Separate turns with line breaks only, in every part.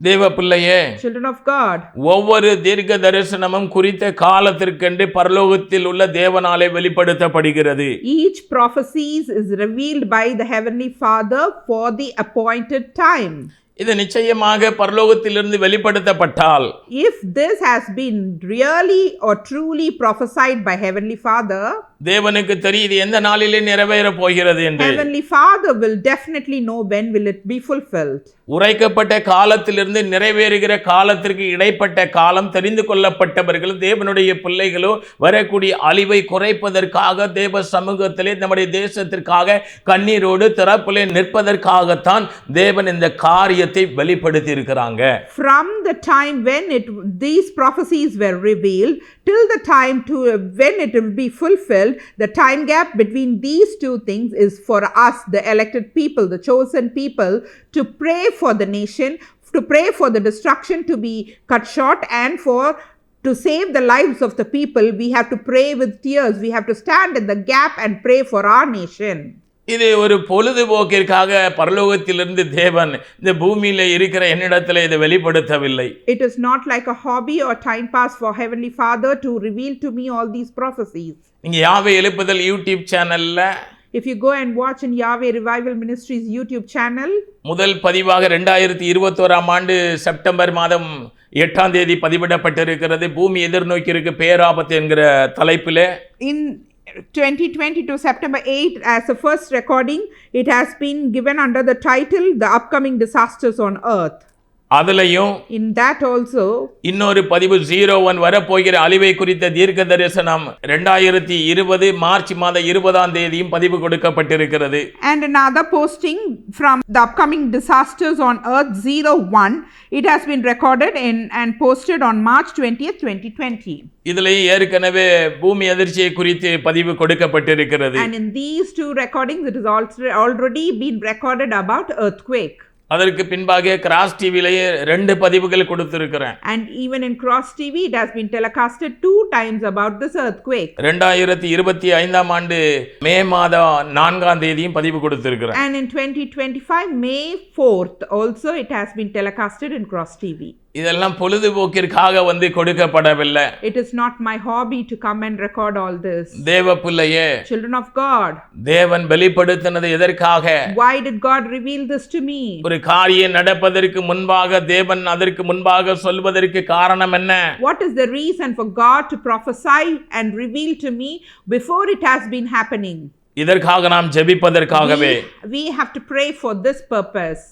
தேவ பிள்ளையே
Children of God,
ஒவ்வொரு தீர்க்க தரிசனமும் குறித்த காலத்திற்கென்று பரலோகத்தில் உள்ள தேவனாலே வெளிப்படுத்தப்படுகிறது
each prophecies is revealed by the Heavenly Father for the appointed time.
இது நிச்சயமாக பரலோகத்திலிருந்து வெளிப்படுத்தப்பட்டால்
If this has been really or truly prophesied by Heavenly Father,
தேவனுக்கு தெரியுது எந்த நாளிலே நிறைவேற போகிறது என்று
Heavenly Father will definitely know when will it be fulfilled.
உரைக்கப்பட்ட காலத்திலிருந்து நிறைவேறுகிற காலத்திற்கு இடைப்பட்ட காலம் தெரிந்து கொள்ளப்பட்டவர்கள் தேவனுடைய பிள்ளைகளோ வரக்கூடிய அழிவை குறைப்பதற்காக தேவ சமூகத்திலே நம்முடைய தேசத்திற்காக கண்ணீரோடு திறப்பிலே நிற்பதற்காகத்தான் தேவன் இந்த காரியத்தை வெளிப்படுத்தி இருக்கிறாங்க
From the time when it these prophecies were revealed till the time to when it will be fulfilled, the time gap between these two things is for us, the elected people, the chosen people, to pray for the nation, to pray for the destruction to be cut short, and for to save the lives of the people, we have to pray with tears. We have to stand in the gap and pray for our nation.
இது ஒரு பொழுதுபோக்கிற்காக பரலோகத்திலிருந்து தேவன் இந்த பூமியில இருக்கிற என்னிடத்துல இதை வெளிப்படுத்தவில்லை.
It is not like a hobby or time pass for Heavenly Father to reveal to me all these prophecies.
நீங்க யாவை எழுப்புதல் யூடியூப் சேனல்ல
If you go and watch in Yahweh Revival Ministries YouTube channel,
முதல் பதிவாக ரெண்டாயிரத்தி இருபத்தோராம் ஆண்டு September மாதம் எட்டாம் தேதி பதிவிடப்பட்டிருக்கிறது. பூமி எதிர்நோக்கி இருக்கு பேராபத்து என்கிற தலைப்பிலே.
in 2020 to September 8, as the first recording, it has been given under the title The Upcoming Disasters on Earth.
அதுலயும்
In that also,
இன்னொரு பதிவு ஜீரோ ஒன் வரப்போகிற அழிவை குறித்த தீர்க்க தரிசனம் ரெண்டாயிரத்தி இருபது மார்ச் மாத இருபதாம் தேதியும் பதிவு கொடுக்கப்பட்டிருக்கிறது
and another posting from the upcoming disasters on Earth 01, it has been recorded in and posted on March 20th, 2020.
இதுலயும் ஏற்கனவே பூமி அதிர்ச்சியை குறித்து பதிவு கொடுக்கப்பட்டிருக்கிறது
And in these two recordings, it has also already been recorded about earthquake.
அதற்கு பின்பாக cross டிவிலேயே ரெண்டு பதிவுகள் கொடுத்திருக்கிறேன்
And even in Cross TV, it has been telecasted two times about this earthquake.
ரெண்டாயிரத்தி இருபத்தி ஐந்தாம் ஆண்டு மே மாதம் நான்காம் தேதியும் பதிவு கொடுத்திருக்கிறேன்
And in 2025, May 4th, also it has been telecasted in Cross TV.
இதெல்லாம் பொழுதுபோக்கிற்காக வந்து கொடுக்கப்படவில்லை
It is not my hobby to come and record all this.
தேவ பிள்ளையே
Children of God,
தேவன் வெளிப்படுத்தினது எதற்காக
why did God reveal this to me?
ஒரு காரியம் நடப்பதற்கு முன்பாக தேவன் அதற்கு முன்பாக சொல்வதற்கு காரணம் என்ன
What is the reason for God to prophesy and reveal to me before it has been happening?
இதற்காக நாம் ஜெபிப்பதற்காகவே
we have to pray for this purpose.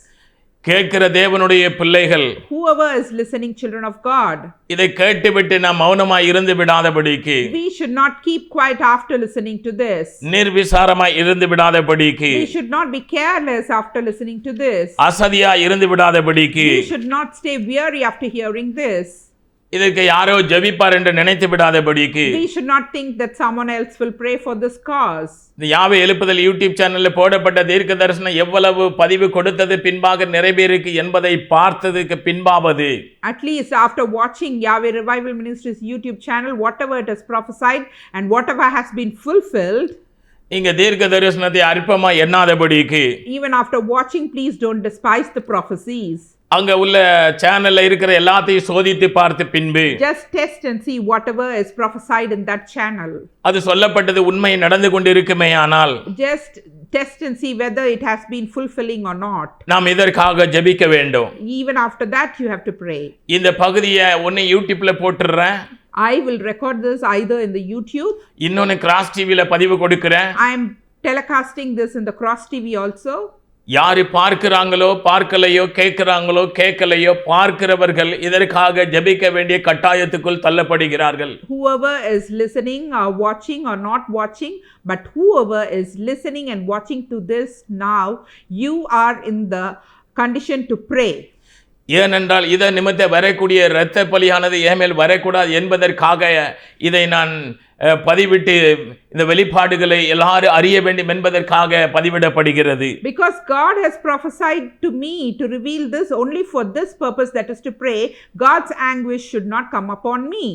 கேட்கிற தேவனுடைய பிள்ளைகள்
Whoever is listening, children of God,
இதை கேட்டுவிட்டு நாம் மௌனமாய் இருந்து விடாதபடிக்கு
we should not keep quiet after listening to this.
நிர்விசாரமாய் இருந்து விடாதபடிக்கு
We should not be careless after listening to this.
அசதியாய் இருந்து விடாதபடிக்கு
We should not stay weary after hearing this.
இதற்கு யாரோ ஜெபிப்பார் என்று நினைத்து விடாதபடிக்கு
We should not think that someone else will pray for this cause.
இந்த யாவை எழுப்புதல் யூடியூப் சேனல்ல போடப்பட்ட தீர்க்க தரிசனம் எவ்வளவு பதிவு கொடுத்தது பின்பாக நிறைவேறிருக்கு என்பதை பார்த்ததுக்கு பின்பாவது
At least after watching Yahweh Revival Ministries YouTube channel, whatever it has prophesied and whatever has been fulfilled,
இங்க தீர்க்க தரிசனத்தை அற்பமா எண்ணாதபடிக்கு
even after watching, please don't despise the prophecies.
அங்க உள்ள சேனல்ல இருக்கிற எல்லாத்தையும் சோதித்து பார்த்து பின்பு
Just test and see whatever is prophesied in that channel.
அது சொல்லப்பட்டது உண்மை நடந்து கொண்டிருக்குமே ஆனால்
Just test and see whether it has been fulfilling or not.
நாம் இதற்காக ஜெபிக்க வேண்டும்
Even after that, you have to pray.
இந்த பகுதியை ஒன்னு யூடியூப்ல போட்டுடுறேன்
I will record this either in the YouTube.
இன்னொன்னு கிராஸ் டிவில பதிவு கொடுக்கிறேன்
I am telecasting this in the Cross TV also.
யாரு பார்க்கிறாங்களோ பார்க்கலையோ கேட்கிறாங்களோ கேட்கலையோ பார்க்கிறவர்கள் இதற்காக ஜெபிக்க வேண்டிய கட்டாயத்துக்குள் தள்ளப்படுகிறார்கள்
Whoever is listening or watching or not watching, but whoever is listening and watching to this now, you are in the condition to pray.
ஏனென்றால் இதை நிமித்த வரக்கூடிய இரத்த பலியானது ஏமேல் வரக்கூடாது என்பதற்காக இதை நான் அஹ், பதிவிட்டு இந்த வெளிப்பாடுகளை எல்லாரும் அறிய வேண்டும் என்பதற்காக பதிவிடப்படுகிறது
Because God has prophesied to me to reveal this only for this purpose, that is to pray, God's anguish should not come upon me.